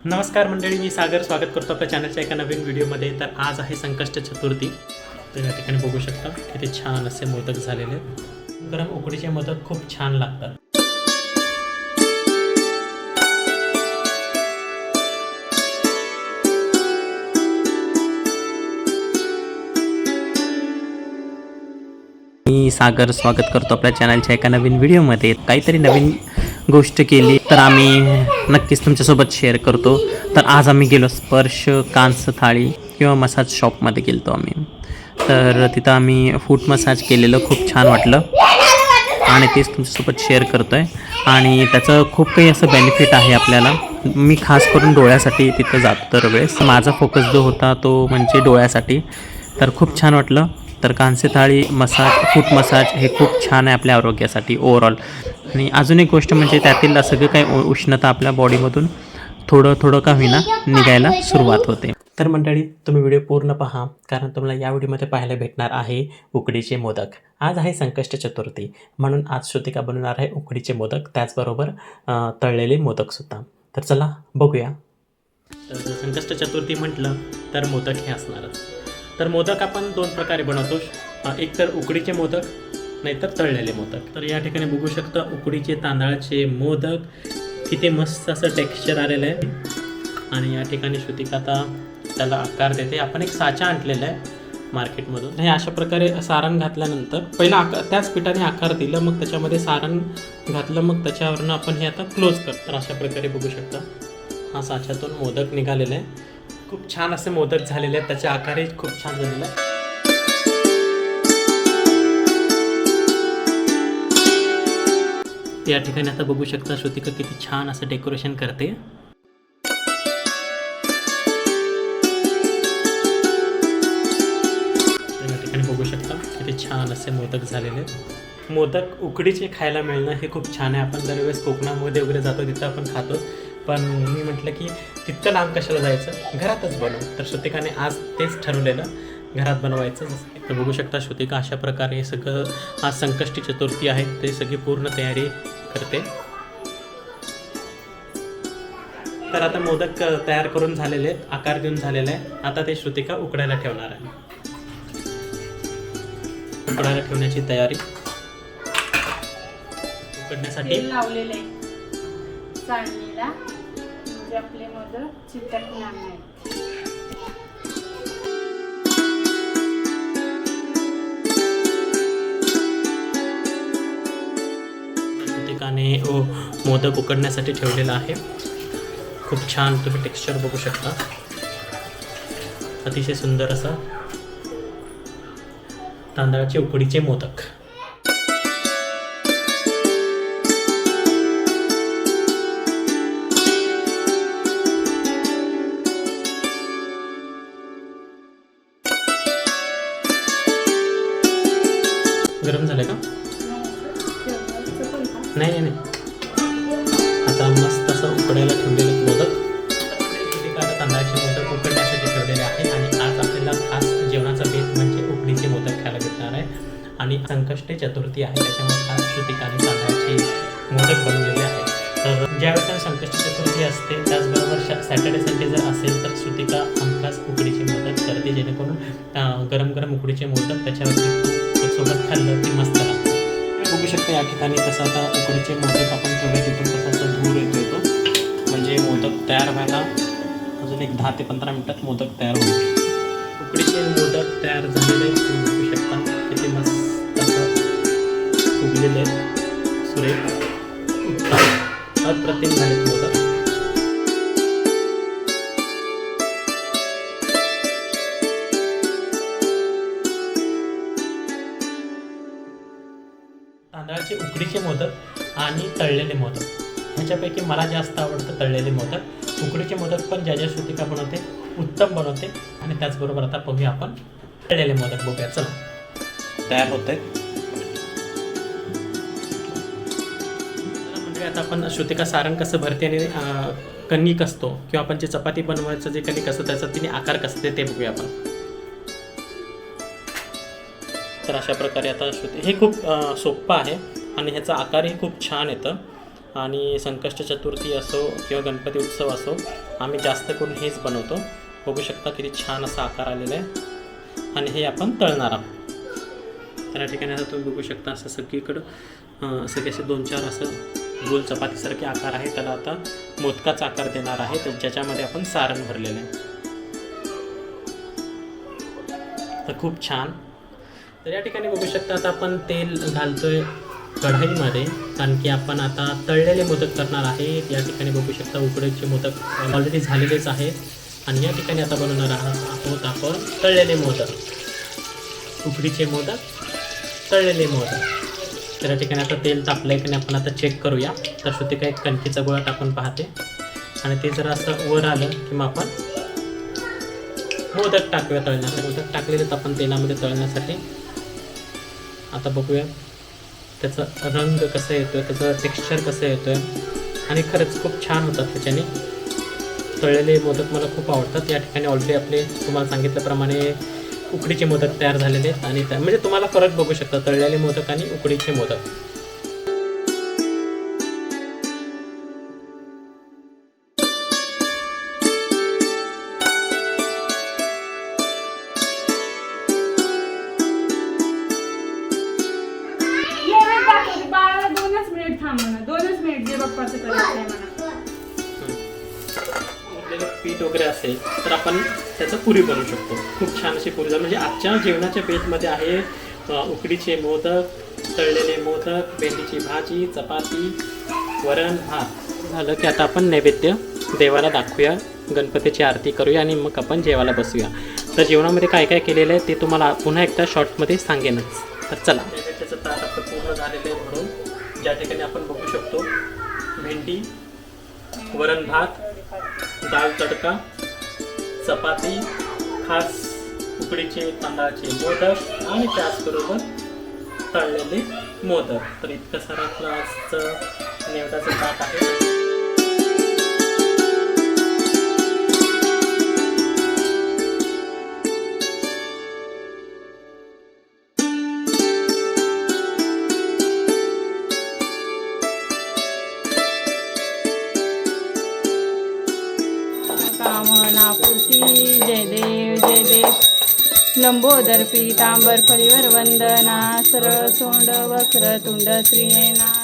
नमस्कार मंडळी मी सागर. स्वागत करतो आपल्या चॅनलच्या एका नवीन व्हिडिओमध्ये तर आज आहे संकष्ट चतुर्थी. तर या ठिकाणी बघू शकता किती छान असे मोदक झालेले गरम उकडीचे मोदक खूप छान लागतात. मी सागर. स्वागत करतो आपल्या चॅनलच्या एका नवीन व्हिडिओमध्ये काहीतरी नवीन गोष्ट केली तर आम्ही नक्कीच तुमच्यासोबत शेअर करतो. तर आज आम्ही गेलो स्पर्श कांस थाळी किंवा मसाज शॉपमध्ये गेलो आम्ही. तर तिथं आम्ही फूट मसाज केलेलं खूप छान वाटलं. आणि तेच तुमच्यासोबत शेअर करतो आहे आणि त्याचं खूप काही असं बेनिफिट आहे आपल्याला. मी खास करून डोळ्यासाठी तिथं जातो दरवेळेस. माझा फोकस जो होता तो म्हणजे डोळ्यासाठी. तर खूप छान वाटलं. तर कांसे थाळी मसाज फूट मसाज हे खूप छान आहे आपल्या आरोग्यासाठी ओवरऑल आणि अजून एक गोष्ट म्हणजे त्यातील सगळं काही उ- उष्णता आपल्या बॉडीमधून थोडं थोडं का होईना निघायला सुरुवात होते. तर मंडळी तुम्ही व्हिडिओ पूर्ण पहा कारण तुम्हाला या व्हिडिओमध्ये पाहायला भेटणार आहे उकडीचे मोदक. आज आहे संकष्ट चतुर्थी. म्हणून आज श्रुतिका बनवणार आहे उकडीचे मोदक त्याचबरोबर तळलेले मोदकसुद्धा तर चला बघूया. तर संकष्ट चतुर्थी म्हटलं तर मोदक हे असणारच. तर मोदक आपण दोन प्रकारे बनवतो. एक तर उकडीचे मोदक नाहीतर तळलेले मोदक. तर या ठिकाणी बघू शकता उकडीचे तांदळाचे मोदक किती मस्त असं टेक्स्चर आलेलं आहे. आणि या ठिकाणी श्रुतिका आता त्याला आकार देते. आपण एक साचा आणलेला आहे मार्केटमधून. हे अशा प्रकारे सारण घातल्यानंतर पहिला आकार त्याच पिठाने आकार दिलं मग त्याच्यामध्ये सारण घातलं मग त्याच्यावरनं आपण हे आता क्लोज करतो. तर अशा प्रकारे बघू शकता हा साच्यातून मोदक निघालेला आहे. खूप छान असे मोदक झालेले आहेत. त्याचे आकारही खूप छान झालेला आहे या ठिकाणी आता बघू शकता श्रुतिका किती छान असं डेकोरेशन करते. या ठिकाणी बघू शकता किती छान असे मोदक झालेले आहेत. मोदक उकडीचे खायला मिळणं हे खूप छान आहे. आपण दरवेळेस कोकणामध्ये वगैरे जातो तिथं आपण खातो पण मी म्हटलं की तितकं लांब कशाला जायचं? घरातच बनव. तर श्रुतिकाने आज तेच ठरवलेलं. घरात बनवायचं. तर बघू शकता श्रुतिका अशा प्रकारे सगळं आज संकष्टी चतुर्थी आहे. ते सगळी पूर्ण तयारी करते. तर आता मोदक तयार करून झालेले आहेत. आकार देऊन झालेले आहे आता ते श्रुतिका उकडायला ठेवणार आहे. उकडायला ठेवण्याची तयारी. उकडण्यासाठी लावलेले आहे. चाळणीला म्हणजे आपले मोदक चिटकणार नाही श्रुतिकाने ओ मोदक उकडण्यासाठी ठेवलेला आहे. खूप छान तुम्ही टेक्स्चर बघू शकता. अतिशय सुंदर असा तांदळाचे उकडीचे मोदक. गरम झालं का? नाही नाही नाही. आता मस्त असं उकडायला ठेवलेलं मोदक. आता तांदळाचे मोदक उकडण्यासाठी ठेवलेले आहे आणि आज आपल्याला खास जेवणाचा बेत म्हणजे उकडीचे मोदक खायला भेटणार आहे. आणि संकष्टी चतुर्थी आहे त्याच्यामुळे खास श्रुतिकाने तांदळाचे मोदक बनवलेले आहे तर ज्यावेळेस संकष्टी चतुर्थी असते त्याचबरोबर सॅटर्डे संडे जर असेल तर श्रुतिका हमखास उकडीचे मोदक करते जेणेकरून गरम गरम उकडीचे मोदक त्याच्यावरती खाल्लं की मस्त लागतं बघू शकता या ठिकाणी कसं आता उकडीचे मोदक आपण ठेवले तिथून कसं असं धूर येतो येतो. म्हणजे मोदक तयार व्हायला अजून एक दहा ते पंधरा मिनटात मोदक तयार होईल उकडीचे मोदक तयार झालेले तुम्ही बघू शकता किती मस्त असं उगलेले सुरेख अप्रतिम झालेत मोदक. प्रकारचे उकडीचे मोदक आणि तळलेले मोदक. ह्याच्यापैकी मला जास्त आवडतं तळलेले मोदक. उकडीचे मोदक पण ज्या ज्या श्रुतिका बनवते उत्तम बनवते. आणि त्याचबरोबर आता बघूया आपण तळलेले मोदक बघूया. चला. तयार होत आहेत म्हणजे आता आपण श्रुतिका सारण कसं भरते आणि कणिक असतो किंवा आपण जे चपाती बनवायचं जे कणिक असतं त्याचा तिने आकार कसं ते बघूया आपण. तर अशा प्रकारे आता श्रुती हे खूप सोपं आहे. आणि ह्याचा आकारही खूप छान येतं. आणि संकष्ट चतुर्थी असो किंवा गणपती उत्सव असो आम्ही जास्त करून हेच बनवतो. बघू शकता किती छान असा आकार आलेला आहे. आणि हे आपण तळणार आहोत. तर या ठिकाणी आता तुम्ही बघू शकता असं सगळीकडं सगळे असे दोन चार असं गोल चपातीसारखे आकार आहे त्याला आता मोदकाचा आकार देणार आहे. तर ज्याच्यामध्ये आपण सारण भरलेलं आहे. तर खूप छान. तर या ठिकाणी बघू शकता आता आपण तेल घालतोय. कढाईमध्ये कारण की आपण आता तळलेले मोदक करणार आहे या ठिकाणी बघू शकता उकडीचे मोदक ऑलरेडी झालेलेच आहेत. आणि या ठिकाणी आता बनवणार आहोत आपण तळलेले मोदक. उकडीचे मोदक तळलेले मोदक. तर या ठिकाणी आता तेल तापलं आहे की आपण आता चेक करूया. तर श्रुती काही कणकीचा गोळा टाकून पाहते. आणि ते जर असं वर आलं की मग आपण मोदक टाकूया तळण्यासाठी. मोदक टाकलेलेच आपण तेलामध्ये तळण्यासाठी. आता बघूया. त्याचा रंग कसा येतोय त्याचं टेक्स्चर कसं आहे आणि खरंच खूप छान होतात त्याच्याने. तळलेले मोदक मला खूप आवडतात. या ठिकाणी ऑलरेडी आपले तुम्हाला सांगितल्याप्रमाणे उकडीचे मोदक तयार झालेले आहेत. आणि त्या म्हणजे तुम्हाला फरक बघू शकता तळलेले मोदक आणि उकडीचे मोदक. म्हणा. दोनच मिनिट जे बाप्पाचं करायचं आहे म्हणा. पीठ वगैरे असेल तर आपण त्याचं पुरी बनवू शकतो. खूप छान अशी पुरी म्हणजे आजच्या जेवणाच्या पेजमध्ये आहे उकडीचे मोदक तळलेले मोदक भेंडीची भाजी चपाती वरण भात. झालं की आता आपण नैवेद्य देवाला दाखवूया. गणपतीची आरती करूया आणि मग आपण जेवायला बसूया. तर जेवणामध्ये काय काय केलेलं आहे ते तुम्हाला पुन्हा एकदा शॉर्टमध्ये सांगेनच. तर चला. नैवेद्याचं ताट आपलं पूर्ण झालेलं आहे म्हणून ज्या ठिकाणी आपण बघू शकतो भेंडी वरण भात डाळ तडका चपाती खास उकडीचे तांदळाचे मोदक आणि त्याचबरोबर तळलेले मोदक. तर इतकं सारं आपलं आजचं नेवदाचं ताट आहे. लंबोदर पीतांबर परिवर वंदना सरळ सोंड वक्र तुंड त्रिनेना.